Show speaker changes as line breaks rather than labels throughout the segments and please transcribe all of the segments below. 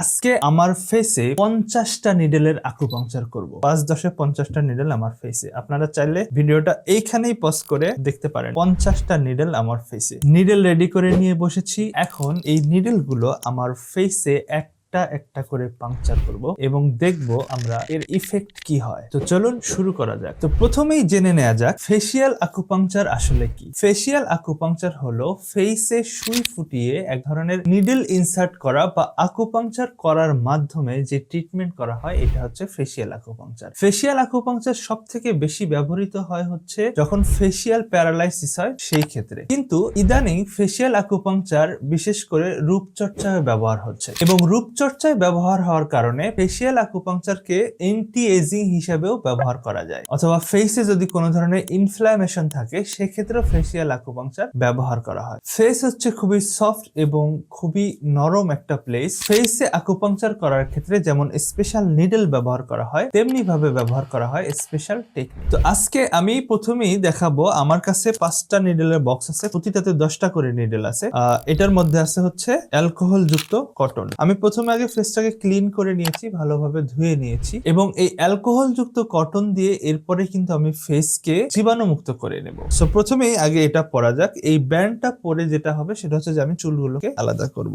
আজকে আমার ফেসে পঞ্চাশটা নিডেলের আকুপাংচার করব পাঁচ দশে পঞ্চাশটা নিডেল আমার ফেসে আপনারা চাইলে ভিডিওটা এইখানেই পজ করে দেখতে পারেন পঞ্চাশটা নিডেল আমার ফেসে নিডেল রেডি করে নিয়ে বসেছি এখন এই নিডেলগুলো আমার ফেসে এক একটা একটা করে পাংচার করব এবং দেখব আমরা এর ইফেক্ট কি হয় তো চলুন শুরু করা যাক তো প্রথমেই জেনে নেওয়া যাক ফেসিয়াল আকুপাংচার আসলে কি ফেসিয়াল আকুপাংচার হলো ফেসে সুই ফুটিয়ে এক ধরনের নিডল ইনসার্ট করা বা আকুপাংচার করার মাধ্যমে যে ট্রিটমেন্ট করা হয় এটা হচ্ছে ফেসিয়াল আকুপাংচার ফেসিয়াল আকুপাংচার সব থেকে বেশি ব্যবহৃত হয় হচ্ছে যখন ফেসিয়াল প্যারালাইসিস হয় সেই ক্ষেত্রে কিন্তু ইদানিং ফেসিয়াল আকুপাংচার বিশেষ করে রূপচর্চায় ব্যবহার হচ্ছে এবং রূপ শরীরচর্চায় ব্যবহার হওয়ার কারণে ফেসিয়াল আকুপাংচারকে এন্টি এজিং হিসাবেও ব্যবহার করা যায় অথবা ফেসে যদি কোনো ধরনের ইনফ্লামেশন থাকে সেক্ষেত্রেও ফেসিয়াল আকুপাংচার ব্যবহার করা হয় ফেস হচ্ছে খুবই সফট এবং খুবই নরম একটা প্লেস ফেসে আকুপাংচার করার ক্ষেত্রে যেমন স্পেশাল নিডেল ব্যবহার করা হয় তেমনি ভাবে ব্যবহার করা হয় স্পেশাল টেকনিক তো আজকে আমি প্রথমেই দেখাবো আমার কাছে পাঁচটা নিডেলের বক্স আছে প্রতিটাতে দশটা করে নিডেল আছে এটার মধ্যে আছে হচ্ছে অ্যালকোহল যুক্ত কটন আমি প্রথমে প্রথমে আগে ফেসটাকে ক্লিন করে নিয়েছি ভালোভাবে ধুয়ে নিয়েছি এবং এই অ্যালকোহল যুক্ত কটন দিয়ে এরপরে কিন্তু আমি ফেসকে জীবাণুমুক্ত করে নেব সো প্রথমেই আগে এটা পরা যাক এই ব্যান্ডটা পরে যেটা হবে সেটা হচ্ছে যে আমি চুলগুলোকে আলাদা করব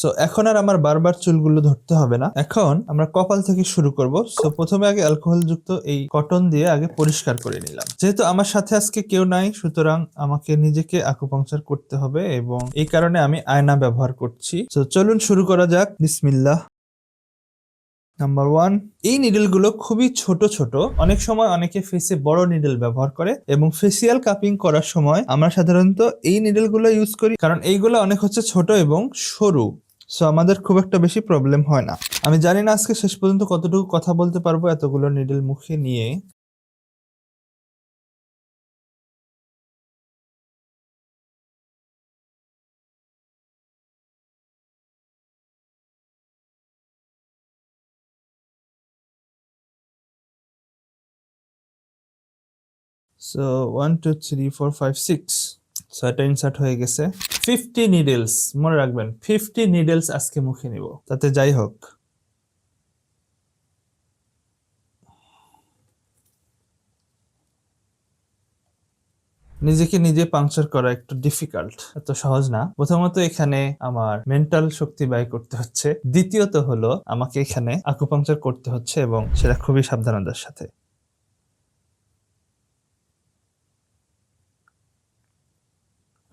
সো এখন আর আমার বারবার চুলগুলো ধরতে হবে না এখন আমরা কপাল থেকে শুরু করব সো প্রথমে আগে অ্যালকোহল যুক্ত এই কটন দিয়ে আগে পরিষ্কার করে নিলাম যেহেতু আমার সাথে আজকে কেউ নাই সুতরাং আমাকে নিজেকে আকুপাংচার করতে হবে এবং এই কারণে আমি আয়না ব্যবহার করছি তো চলুন শুরু করা যাক বিসমিল্লাহ নাম্বার ওয়ান এই নিডলগুলো খুবই ছোট ছোট অনেক সময় অনেকে ফেসে বড় নিডল ব্যবহার করে এবং ফেসিয়াল কাপিং করার সময় আমরা সাধারণত এই নিডলগুলো ইউজ করি কারণ এইগুলো অনেক হচ্ছে ছোট এবং সরু সো আমাদের খুব একটা বেশি প্রবলেম হয় না আমি জানি না আজকে শেষ পর্যন্ত কতটুকু কথা বলতে পারবো এতগুলো নিডল মুখে নিয়ে so one two three four five six ছয়টা ইনসার্ট হয়ে গেছে ফিফটি নিডেলস মনে রাখবেন ফিফটি নিডেলস আজকে মুখে নিব তাতে যাই হোক নিজেকে নিজে পাংচার করা একটু ডিফিকাল্ট এত সহজ না প্রথমত এখানে আমার মেন্টাল শক্তি ব্যয় করতে হচ্ছে দ্বিতীয়ত হলো আমাকে এখানে আকুপাংচার করতে হচ্ছে এবং সেটা খুবই সাবধানতার সাথে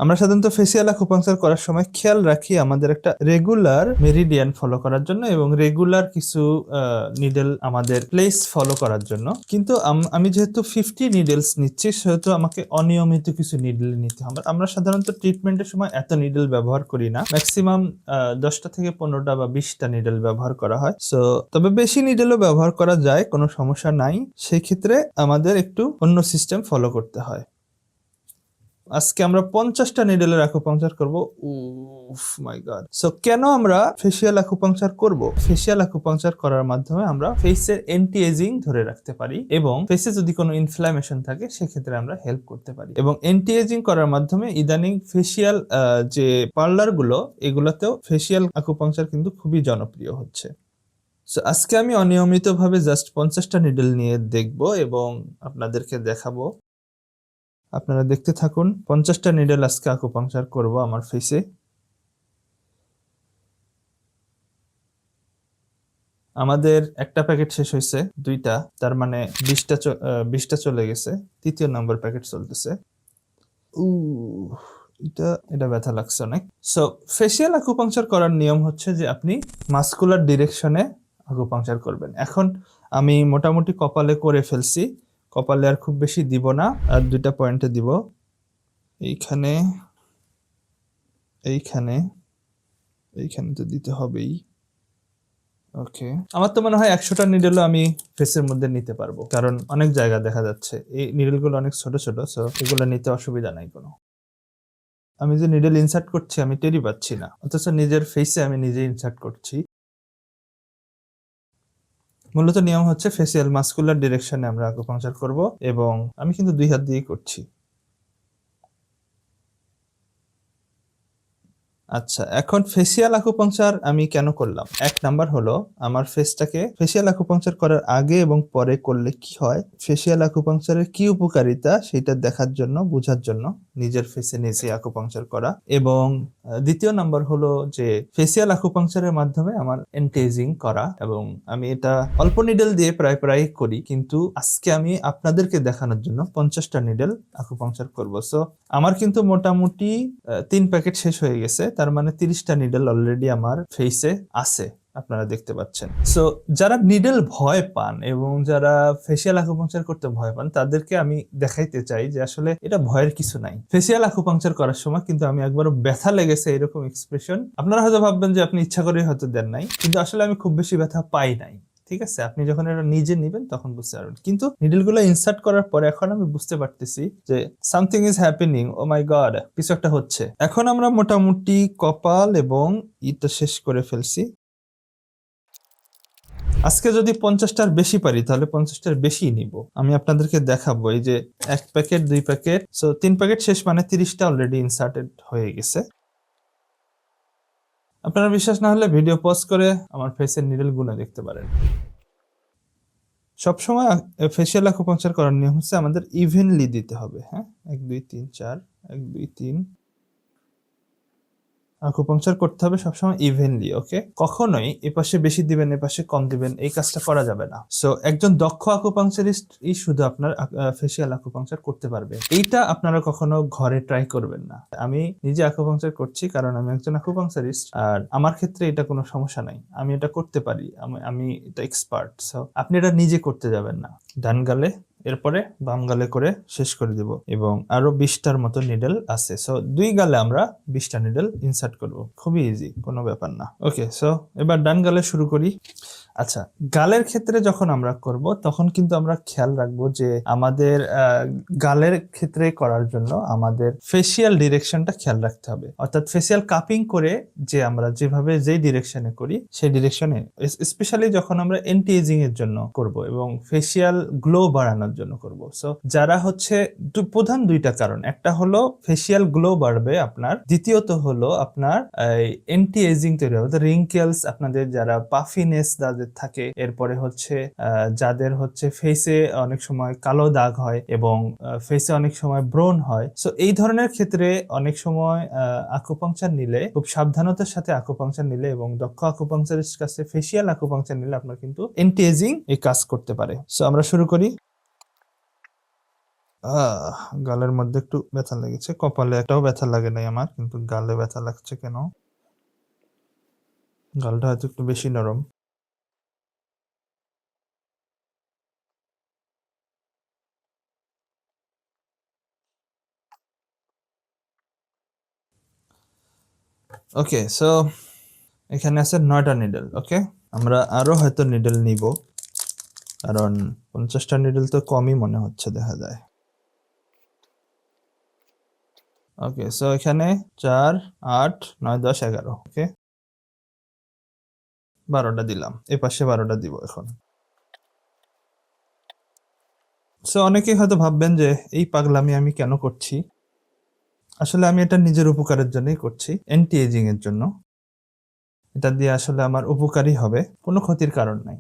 আমরা সাধারণত ফেসিয়াল আকুপাংচার করার সময় খেয়াল রাখি আমাদের একটা রেগুলার মেরিডিয়ান ফলো করার জন্য এবং রেগুলার কিছু নিডেল আমাদের প্লেস ফলো করার জন্য কিন্তু আমি যেহেতু ফিফটি নিডেলস নিচ্ছি সেহেতু আমাকে অনিয়মিত কিছু নিডেল নিতে হবে আমরা সাধারণত ট্রিটমেন্টের সময় এত নিডেল ব্যবহার করি না ম্যাক্সিমাম দশটা থেকে পনেরোটা বা বিশটা নিডেল ব্যবহার করা হয় সো তবে বেশি নিডেলও ব্যবহার করা যায় কোনো সমস্যা নাই সেক্ষেত্রে আমাদের একটু অন্য সিস্টেম ফলো করতে হয় আজকে আমরা পঞ্চাশটা নিডেলের অ্যাকুপাংচার করব উফ মাই গড সো কেন আমরা ফেসিয়াল অ্যাকুপাংচার করব ফেসিয়াল অ্যাকুপাংচার করার মাধ্যমে আমরা ফেসের অ্যান্টি এজিং ধরে রাখতে পারি এবং ফেসে যদি কোনো ইনফ্লামেশন থাকে সেক্ষেত্রে আমরা হেল্প করতে পারি এবং অ্যান্টি এজিং করার মাধ্যমে ইদানিং ফেসিয়াল যে পার্লারগুলো এগুলোতেও ফেসিয়াল অ্যাকুপাংচার কিন্তু খুবই জনপ্রিয় হচ্ছে সো আজকে আমি অনিয়মিতভাবে জাস্ট পঞ্চাশটা নিডেল নিয়ে দেখব এবং আপনাদেরকে দেখাবো আপনারা দেখতে থাকুন পঞ্চাশটা নিডেল আজকে আকুপাংচার করব আমার ফেসে আমাদের একটা প্যাকেট শেষ হয়েছে দুইটা তার মানে বিশটা বিশটা চলে গেছে তৃতীয় নম্বর প্যাকেট চলতেছে উ এটা এটা ব্যথা লাগছে অনেক সো ফেসিয়াল আকুপাংচার করার নিয়ম হচ্ছে যে আপনি মাস্কুলার ডিরেকশনে আকুপাংচার করবেন এখন আমি মোটামুটি কপালে করে ফেলছি কপার লেয়ার খুব বেশি দিব না আর দুইটা পয়েন্টে দিব এইখানে এইখানে এইখানে তো দিতে হবেই ওকে আমার তো মনে হয় একশোটা নিডেলও আমি ফেসের মধ্যে নিতে পারবো কারণ অনেক জায়গা দেখা যাচ্ছে এই নিডেলগুলো অনেক ছোট ছোট সো এগুলো নিতে অসুবিধা নাই কোনো আমি যে নিডেল ইনসার্ট করছি আমি টেরি পাচ্ছি না অথচ নিজের ফেসে আমি নিজে ইনসার্ট করছি মূলত নিয়ম হচ্ছে ফেসিয়াল মাস্কুলার ডিরেকশনে আমরা আকুপাংচার করব এবং আমি কিন্তু দুই হাত দিয়েই করছি আচ্ছা এখন ফেসিয়াল আকুপাংচার আমি কেন করলাম এক নাম্বার হলো আমার ফেসটাকে ফেসিয়াল আকুপাংচার করার আগে এবং পরে করলে কি হয় ফেসিয়াল আকুপাংচারের কি উপকারিতা সেটা দেখার জন্য বোঝার জন্য নিজের ফেসে নিজে আকুপাংচার করা এবং দ্বিতীয় নাম্বার হলো যে ফেসিয়াল আকুপাংচারের মাধ্যমে আমার এন্টেজিং করা এবং আমি এটা অল্প নিডেল দিয়ে প্রায় প্রায় করি কিন্তু আজকে আমি আপনাদেরকে দেখানোর জন্য পঞ্চাশটা নিডেল আকুপাংচার করব সো আমার কিন্তু মোটামুটি তিন প্যাকেট শেষ হয়ে গেছে তার মানে তিরিশটা নিডেল অলরেডি আমার ফেসে আছে আপনারা দেখতে পাচ্ছেন সো যারা নিডেল ভয় পান এবং যারা ফেসিয়াল আকুপাংচার করতে ভয় পান তাদেরকে আমি দেখাইতে চাই যে আসলে এটা ভয়ের কিছু নাই ফেসিয়াল আকুপাংচার করার সময় কিন্তু আমি একবারও ব্যথা লেগেছে এরকম এক্সপ্রেশন আপনারা হয়তো ভাববেন যে আপনি ইচ্ছা করে হয়তো দেন নাই কিন্তু আসলে আমি খুব বেশি ব্যথা পাই নাই ঠিক আছে আপনি যখন এটা নিজে নেবেন তখন বুঝতে পারবেন কিন্তু গুলো ইনসার্ট করার পরে এখন আমি বুঝতে পারতেছি যে something is happening oh my god কিছু একটা হচ্ছে এখন আমরা মোটামুটি কপাল এবং ইটা শেষ করে ফেলছি আজকে যদি পঞ্চাশটার বেশি পারি তাহলে পঞ্চাশটার বেশি নিব আমি আপনাদেরকে দেখাবো এই যে এক প্যাকেট দুই প্যাকেট সো তিন প্যাকেট শেষ মানে তিরিশটা অলরেডি ইনসার্টেড হয়ে গেছে আপনারা বিশ্বাস না হলে ভিডিও পজ করে আমার ফেসের নিডেল গুলো দেখতে পারেন সবসময় ফেসিয়াল অ্যাকুপাংচার করার নিয়ম হচ্ছে আমাদের ইভেনলি দিতে হবে হ্যাঁ এক দুই তিন চার এক দুই তিন আকুপাংচার করতে হবে সবসময় ইভেনলি ওকে কখনোই এপাশে বেশি দিবেন এপাশে কম দিবেন এই কাজটা করা যাবে না সো একজন দক্ষ আকুপাংচারিস্ট ই শুধু আপনার ফেসিয়াল আকুপাংচার করতে পারবে এইটা আপনারা কখনো ঘরে ট্রাই করবেন না আমি নিজে আকুপাংচার করছি কারণ আমি একজন আকুপাংচারিস্ট আর আমার ক্ষেত্রে এটা কোনো সমস্যা নাই আমি এটা করতে পারি আমি এটা এক্সপার্ট সো আপনি এটা নিজে করতে যাবেন না ডান গালে এরপরে বাম গালে করে শেষ করে দিব এবং আরো বিশটার মতো নিডেল আছে সো দুই গালে আমরা বিশটা নিডেল ইনসার্ট করব খুবই ইজি কোনো ব্যাপার না ওকে সো এবার ডান গালে শুরু করি আচ্ছা গালের ক্ষেত্রে যখন আমরা করব তখন কিন্তু আমরা খেয়াল রাখবো যে আমাদের গালের ক্ষেত্রে করার জন্য আমাদের ফেসিয়াল ডিরেকশনটা খেয়াল রাখতে হবে অর্থাৎ ফেসিয়াল কাপিং করে যে আমরা যেভাবে যেই ডিরেকশনে করি সেই ডিরেকশনে স্পেশালি যখন আমরা এন্টি এজিং এর জন্য করব এবং ফেসিয়াল গ্লো বাড়ানোর জন্য করব সো যারা হচ্ছে প্রধান দুইটা কারণ একটা হলো ফেসিয়াল গ্লো বাড়বে আপনার দ্বিতীয়ত হলো আপনার এন্টি এজিং তৈরি হবে রিঙ্কেলস আপনাদের যারা পাফিনেস যাদের থাকে এরপরে হচ্ছে যাদের হচ্ছে ফেসে অনেক সময় কালো দাগ হয় এবং ফেসে অনেক সময় ব্রোন হয় সো এই ধরনের ক্ষেত্রে অনেক সময় আকুপাংচার নিলে খুব সাবধানতার সাথে আকুপাংচার নিলে এবং দক্ষ আকুপাংচারের কাছে ফেসিয়াল আকুপাংচার নিলে আপনার কিন্তু এন্টিএজিং এই কাজ করতে পারে সো আমরা শুরু করি গালের মধ্যে একটু ব্যথা লেগেছে কপালে একটাও ব্যথা লাগে নাই আমার কিন্তু গালে ব্যথা লাগছে কেন গালটা হয়তো একটু বেশি নরম ওকে সো এখানে আছে নয়টা নিডেল ওকে আমরা আরও হয়তো নিডল নিব কারণ পঞ্চাশটা নিডেল তো কমই মনে হচ্ছে দেখা যায় ওকে সো এখানে চার আট নয় দশ এগারো ওকে বারোটা দিলাম এ পাশে বারোটা দিব এখন সো অনেকেই হয়তো ভাববেন যে এই পাগলামি আমি কেন করছি আসলে আমি এটা নিজের উপকারের জন্যই করছি অ্যান্টি এজিং এর জন্য এটা দিয়ে আসলে আমার উপকারই হবে কোনো ক্ষতির কারণ নাই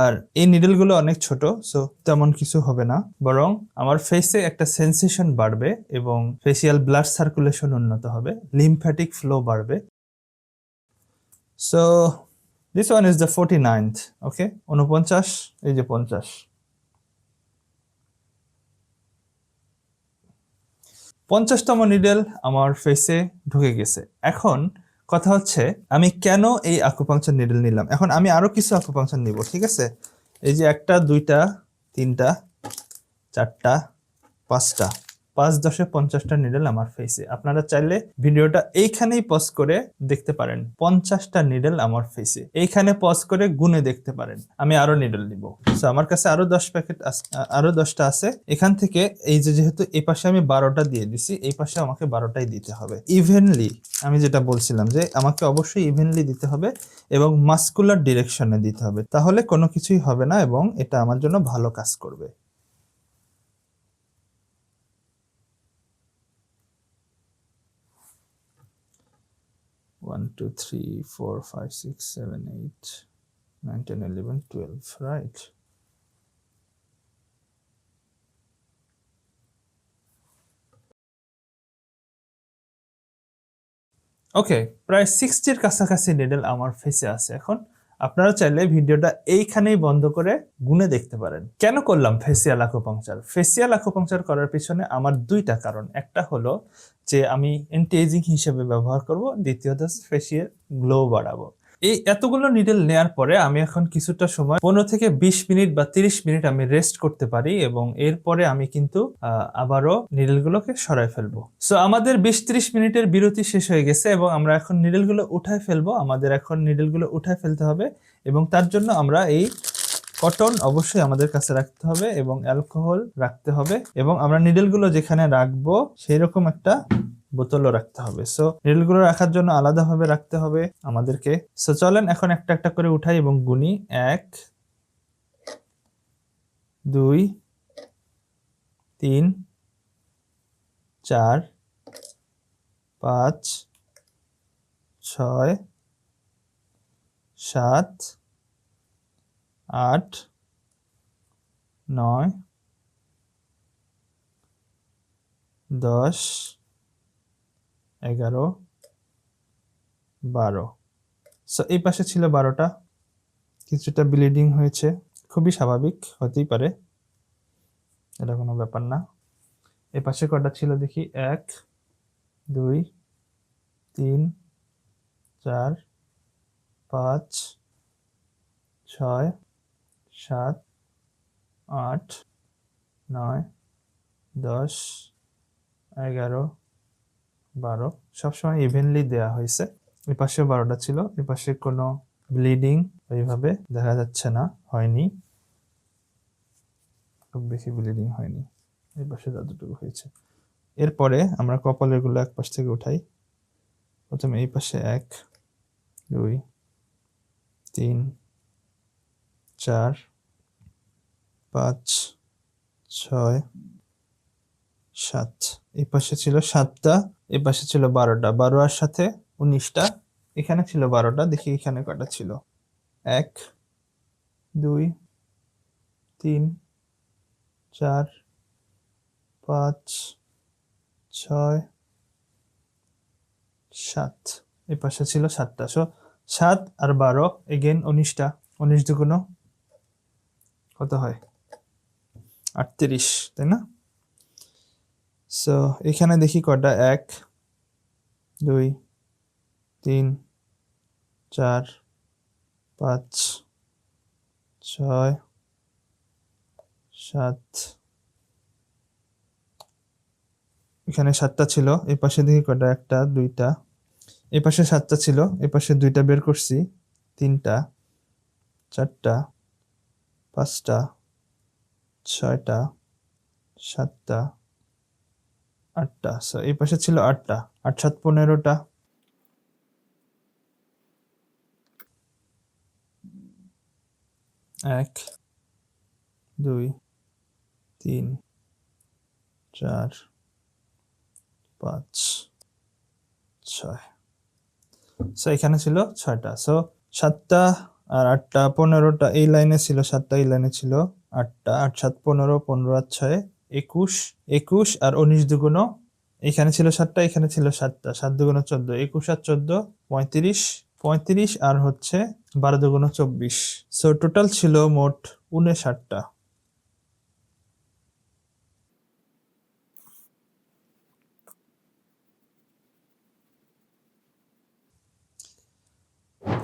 আর এই নিডলগুলো অনেক ছোট সো তেমন কিছু হবে না বরং আমার ফেসে একটা সেন্সেশন বাড়বে এবং ফেসিয়াল ব্লাড সার্কুলেশন উন্নত হবে লিম্ফ্যাটিক ফ্লো বাড়বে so this one is the forty ninth okay উনপঞ্চাশ এই যে পঞ্চাশ পঞ্চাশতম নিডেল আমার ফেসে ঢুকে গেছে এখন কথা হচ্ছে আমি কেন এই আকুপাংচার নিডেল নিলাম এখন আমি আরও কিছু আকুপাংচার নিব ঠিক আছে এই যে একটা দুইটা তিনটা চারটা পাঁচটা পাঁচ দশে পঞ্চাশটা নিডেল আমার ফেসে আপনারা চাইলে ভিডিওটা এইখানেই পজ করে দেখতে পারেন পঞ্চাশটা নিডেল আমার ফেসে এইখানে পজ করে গুনে দেখতে পারেন আমি আরো নিডেল নিব সো আমার কাছে আরো দশ প্যাকেট আরো দশটা আছে এখান থেকে এই যে যেহেতু এই পাশে আমি বারোটা দিয়ে দিছি এই পাশে আমাকে বারোটাই দিতে হবে ইভেনলি আমি যেটা বলছিলাম যে আমাকে অবশ্যই ইভেনলি দিতে হবে এবং মাস্কুলার ডিরেকশনে দিতে হবে তাহলে কোনো কিছুই হবে না এবং এটা আমার জন্য ভালো কাজ করবে one two three four five six seven eight nine ten eleven twelve right okay প্রায় সিক্সটির কাছাকাছি নিডেল আমার ফেসে আছে এখন আপনারা চাইলে ভিডিওটা এইখানেই বন্ধ করে গুনে দেখতে পারেন কেন করলাম ফেসিয়াল আকুপাংচার ফেসিয়াল আকুপাংচার করার পিছনে আমার দুইটা কারণ একটা হলো যে আমি এন্টি এজিং হিসেবে ব্যবহার করব দ্বিতীয়ত ফেসিয়াল গ্লো বাড়াবো এই এতগুলো নিডেল নেয়ার পরে আমি এখন কিছুটা সময় পনেরো থেকে বিশ মিনিট বা তিরিশ মিনিট আমি রেস্ট করতে পারি এবং এরপরে আমি কিন্তু আবারও নিডেলগুলোকে সরাই ফেলবো সো আমাদের বিশ ত্রিশ মিনিটের বিরতি শেষ হয়ে গেছে এবং আমরা এখন নিডেলগুলো উঠায় ফেলবো আমাদের এখন নিডেলগুলো উঠায় ফেলতে হবে এবং তার জন্য আমরা এই কটন অবশ্যই আমাদের কাছে রাখতে হবে এবং অ্যালকোহল রাখতে হবে এবং আমরা নিডেলগুলো যেখানে রাখবো সেই রকম একটা বোতলও রাখতে হবে সো রিলগুলো রাখার জন্য আলাদাভাবে রাখতে হবে আমাদেরকে সো চলেন এখন একটা একটা করে উঠাই এবং গুনি এক দুই তিন চার পাঁচ ছয় সাত আট নয় দশ এগারো বারো সো এই পাশে ছিল বারোটা কিছুটা ব্লিডিং হয়েছে খুবই স্বাভাবিক হতেই পারে এটা কোনো ব্যাপার না এই পাশে কটা ছিল দেখি এক দুই তিন চার পাঁচ ছয় সাত আট নয় দশ এগারো বারো সবসময় ইভেনলি দেওয়া হয়েছে এ বারোটা ছিল এপাশে কোনো ব্লিডিং ওইভাবে দেখা যাচ্ছে না হয়নি খুব বেশি ব্লিডিং হয়নি এর পাশে যতটুকু হয়েছে এরপরে আমরা কপালেরগুলো এক পাশ থেকে উঠাই প্রথমে এই পাশে এক দুই তিন চার পাঁচ ছয় সাত এই পাশে ছিল সাতটা এ পাশে ছিল বারোটা বারো আর সাথে উনিশটা এখানে ছিল বারোটা দেখি এখানে কটা ছিল এক দুই তিন চার পাঁচ ছয় সাত এ পাশে ছিল সাতটা সো সাত আর বারো এগেন উনিশটা উনিশ দুগুণ কত হয় আটত্রিশ তাই না সো এখানে দেখি কটা এক দুই তিন চার পাঁচ ছয় সাত এখানে সাতটা ছিল এ পাশে দেখি কটা একটা দুইটা এ পাশে সাতটা ছিল এ পাশে দুইটা বের করছি তিনটা চারটা পাঁচটা ছয়টা সাতটা আটটা সো এই পাশে ছিল আটটা আট সাত পনেরোটা এক দুই তিন চার পাঁচ ছয় সো এখানে ছিল ছয়টা সো সাতটা আর আটটা পনেরোটা এই লাইনে ছিল সাতটা এই লাইনে ছিল আটটা আট সাত পনেরো পনেরো আর ছয় একুশ একুশ আর উনিশ দুগুণ এখানে ছিল সাতটা এখানে ছিল সাতটা সাত দুগুণ চোদ্দ একুশ আর চোদ্দ পঁয়ত্রিশ পঁয়ত্রিশ আর হচ্ছে বারো দুগুণ চব্বিশ সো টোটাল ছিল মোট উনষাটটা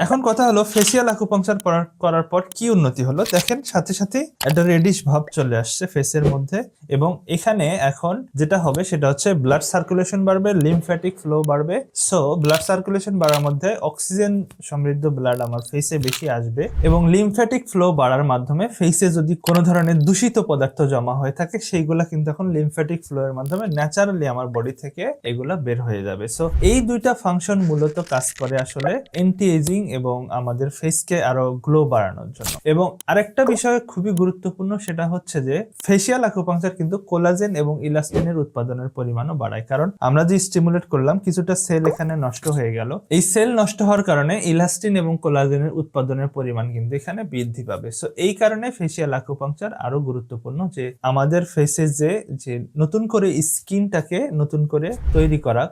এখন কথা হলো ফেসিয়াল আকুপাংচার করার পর কি উন্নতি হলো দেখেন সাথে সাথে একটা রেডিশ ভাব চলে আসছে ফেসের মধ্যে এবং এখানে এখন যেটা হবে সেটা হচ্ছে ব্লাড সার্কুলেশন বাড়বে লিমফ্যাটিক ফ্লো বাড়বে সো ব্লাড সার্কুলেশন বাড়ার মধ্যে অক্সিজেন সমৃদ্ধ ব্লাড আমার ফেসে বেশি আসবে এবং লিমফ্যাটিক ফ্লো বাড়ার মাধ্যমে ফেসে যদি কোনো ধরনের দূষিত পদার্থ জমা হয়ে থাকে সেইগুলা কিন্তু এখন লিমফ্যাটিক ফ্লো এর মাধ্যমে ন্যাচারালি আমার বডি থেকে এগুলা বের হয়ে যাবে সো এই দুইটা ফাংশন মূলত কাজ করে আসলে এন্টি এজিং এবং আমাদের ফেসকে আরো গ্লো বাড়ানোর জন্য এবং আরেকটা বিষয় খুবই গুরুত্বপূর্ণ সেটা হচ্ছে যে ফেসিয়াল আকুপাংচার কিন্তু কোলাজেন এবং ইলাস্টিনের উৎপাদনের পরিমাণও বাড়ায় কারণ আমরা যে স্টিমুলেট করলাম কিছুটা সেল এখানে নষ্ট হয়ে গেল এই সেল নষ্ট হওয়ার কারণে ইলাস্টিন এবং কোলাজেনের উৎপাদনের পরিমাণ কিন্তু এখানে বৃদ্ধি পাবে সো এই কারণে ফেসিয়াল আকুপাংচার আরো গুরুত্বপূর্ণ যে আমাদের ফেসে যে যে নতুন করে স্কিনটাকে নতুন করে তৈরি করা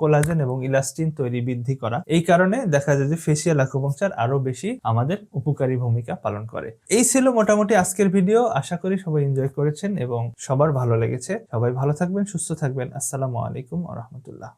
কোলাজেন এবং ইলাস্টিন তৈরি বৃদ্ধি করা এই কারণে দেখা যায় যে ফেসিয়াল লাঘবংশার আরো বেশি আমাদের উপকারী ভূমিকা পালন করে এই ছিল মোটামুটি আজকের ভিডিও আশা করি সবাই এনজয় করেছেন এবং সবার ভালো লেগেছে সবাই ভালো থাকবেন সুস্থ থাকবেন আসসালামু আলাইকুম রহমতুল্লাহ